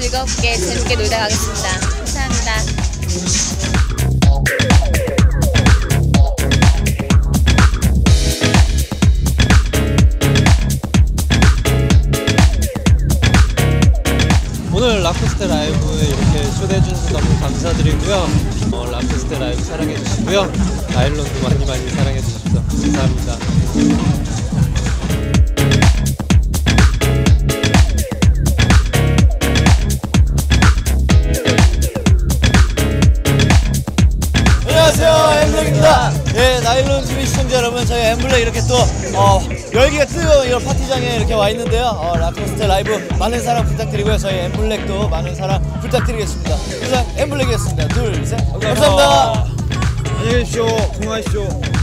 재밌게 놀다 가겠습니다. 감사합니다. 오늘 라코스테 라이브에 이렇게 초대해 주셔서 너무 감사드리고요. 어, 라코스테 라이브 사랑해 주시고요. 나일론도 많이 많이 사랑해 주십시오. 감사합니다. 엠블랙입니다. 예 나일론 TV 시청자 여러분 저희 엠블랙 이렇게 또 어, 열기가 뜨거운 이런 파티장에 이렇게 와 있는데요. 어, 라코스테 라이브 많은 사랑 부탁드리고요. 저희 엠블랙도 많은 사랑 부탁드리겠습니다. 이상 엠블랙이었습니다. 둘 셋. 감사합니다. 안녕히 계십시오. 건강하십시오.